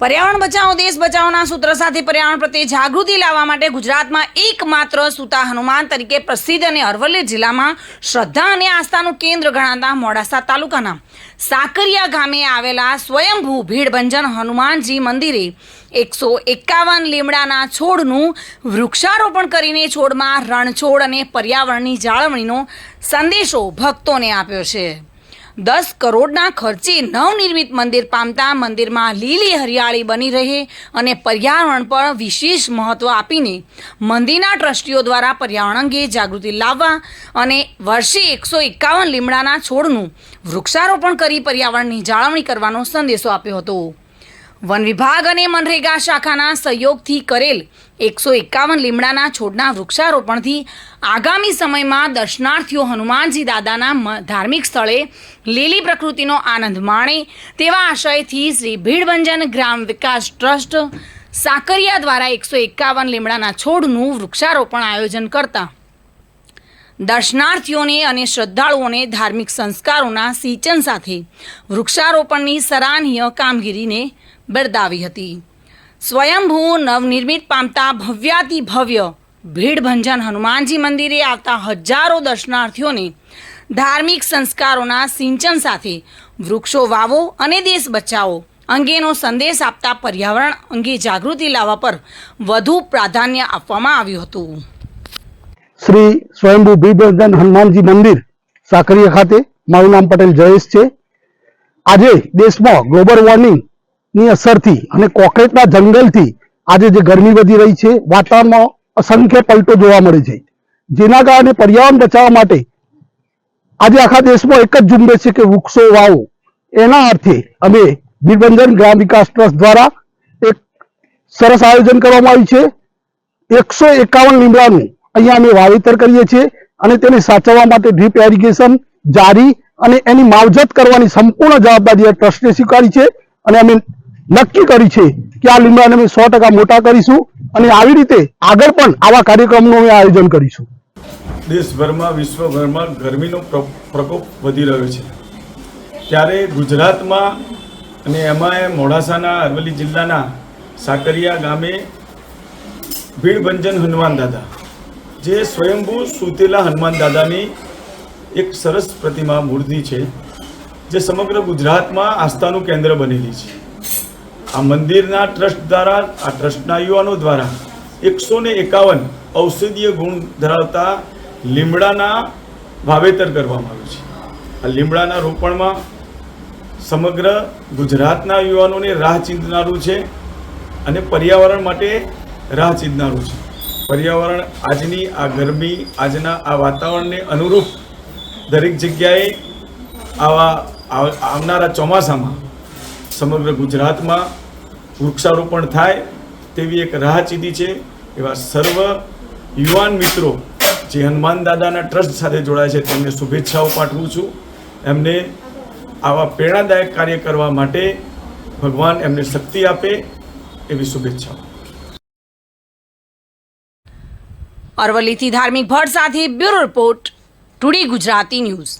પર્યાવરણ બચાવો, દેશ બચાવોના સૂત્ર સાથે પર્યાવરણ પ્રત્યે જાગૃતિ લાવવા માટે ગુજરાતમાં એકમાત્ર સુતા હનુમાન તરીકે પ્રસિદ્ધ અને અરવલ્લી જિલ્લામાં શ્રદ્ધા અને આસ્થાનું કેન્દ્ર ગણાતા મોડાસા તાલુકાના સાકરિયા ગામે આવેલા સ્વયંભૂ ભીડભંજન હનુમાનજી મંદિરે એકસો એકાવન લીમડાના છોડનું વૃક્ષારોપણ કરીને છોડમાં રણછોડ અને પર્યાવરણની જાળવણીનો સંદેશો ભક્તોને આપ્યો છે. દસ કરોડના ખર્ચે નવનિર્મિત મંદિર પામતા મંદિરમાં લીલી હરિયાળી બની રહે અને પર્યાવરણ પર વિશેષ મહત્વ આપીને મંદિરના ટ્રસ્ટીઓ દ્વારા પર્યાવરણ અંગે જાગૃતિ લાવવા અને વર્ષે એકસો એકાવન લીમડાના છોડનું વૃક્ષારોપણ કરી પર્યાવરણની જાળવણી કરવાનો સંદેશો આપ્યો હતો. વન વિભાગ અને મનરેગા શાખાના સહયોગથી કરેલ એકસો એકાવન લીમડાના છોડના વૃક્ષારોપણથી આગામી સમયમાં દર્શનાર્થીઓ હનુમાનજી દાદાના ધાર્મિક સ્થળે લીલી પ્રકૃતિનો આનંદ માણે તેવા આશયથી શ્રી ભીડભંજન ગ્રામ વિકાસ ટ્રસ્ટ સાકરિયા દ્વારા એકસો એકાવન લીમડાના છોડનું વૃક્ષારોપણ આયોજન કરતા દર્શનાર્થીઓને અને શ્રદ્ધાળુઓને ધાર્મિક સંસ્કારોના સિંચન સાથે વૃક્ષારોપણની સરાહનીય કામગીરીને બિરદાવી હતી. સ્વયંભૂ નવનિર્મિત પામતા ભવ્યાતિ ભવ્ય ભીડભંજન હનુમાનજી મંદિરે આવતા હજારો દર્શનાર્થીઓને ધાર્મિક સંસ્કારોના સિંચન સાથે વૃક્ષો વાવો અને દેશ બચાવો અંગેનો સંદેશ આપતા પર્યાવરણ અંગે જાગૃતિ લાવવા પર વધુ પ્રાધાન્ય આપવામાં આવ્યું હતું. શ્રી સ્વયંભૂ ભીમભજન હનુમાનજી મંદિર, સાકરીયા ખાતે. મારું નામ પટેલ જયેશ છે. આજે દેશમાં ગ્લોબલ વોર્મિંગની અસરથી અને કોકરેટના જંગલથી આજે જે ગરમી વધી રહી છે, વાતાવરણમાં અસંખ્ય પલટો જોવા મળે છે. જેના કારણે પર્યાવરણ બચાવવા માટે આજે આખા દેશમાં એક જ ઝુંબેશ છે કે વૃક્ષો, વાવો. એના અર્થે અમે બીરબંધન ગ્રામ વિકાસ ટ્રસ્ટ દ્વારા એક સરસ આયોજન કરવામાં આવ્યું છે. એકસો એકાવન લીમડાનું અહીંયા અમે વાવેતર કરીએ છીએ અને તેને સાચવવા માટે ડ્રીપ એરિગેશન જારી અને એની માવજત કરવાની સંપૂર્ણ જવાબદારી ટ્રસ્ટે સ્વીકારી છે અને અમે નક્કી કરી છે કે આ લીમડાને અમે સો ટકા મોટા કરીશું અને આવી રીતે આગળ પણ આવા કાર્યક્રમનું અમે આયોજન કરીશું. દેશભરમાં, વિશ્વભરમાં ગરમીનો પ્રકોપ વધી રહ્યો છે. ત્યારે ગુજરાતમાં અને એમાં મોડાસાના, અરવલ્લી જિલ્લાના સાકરિયા ગામે ભીડભંજન હનુમાન દાદા જે સ્વયંભૂ સૂતેલા હનુમાન દાદાની એક સરસ પ્રતિમા મૂર્તિ છે, જે સમગ્ર ગુજરાતમાં આસ્થાનું કેન્દ્ર બનેલી છે. આ મંદિરના ટ્રસ્ટ દ્વારા, આ ટ્રસ્ટના યુવાનો દ્વારા એકસો ને એકાવન ઔષધીય ગુણ ધરાવતા લીમડાના વાવેતર કરવામાં આવ્યું છે. આ લીમડાના રોપણમાં સમગ્ર ગુજરાતના યુવાનોને રાહ ચીંધનારું છે અને પર્યાવરણ માટે રાહ ચીંધનારું છે. પર્યાવરણ, આજની આ ગરમી, આજના આ વાતાવરણને અનુરૂપ દરેક જગ્યાએ આવા આવનારા ચોમાસામાં સમગ્ર ગુજરાતમાં વૃક્ષારોપણ થાય તેવી એક રાહ ચીધી છે એવા સર્વ યુવાન મિત્રો જે હનુમાન દાદાના ટ્રસ્ટ સાથે જોડાય છે તેમને શુભેચ્છાઓ પાઠવું છું. એમને આવા પ્રેરણાદાયક કાર્ય કરવા માટે ભગવાન એમને શક્તિ આપે એવી શુભેચ્છાઓ. અરવલ્લીથી ધાર્મિક ભટ્ટ સાથે bureau report today Gujarati news.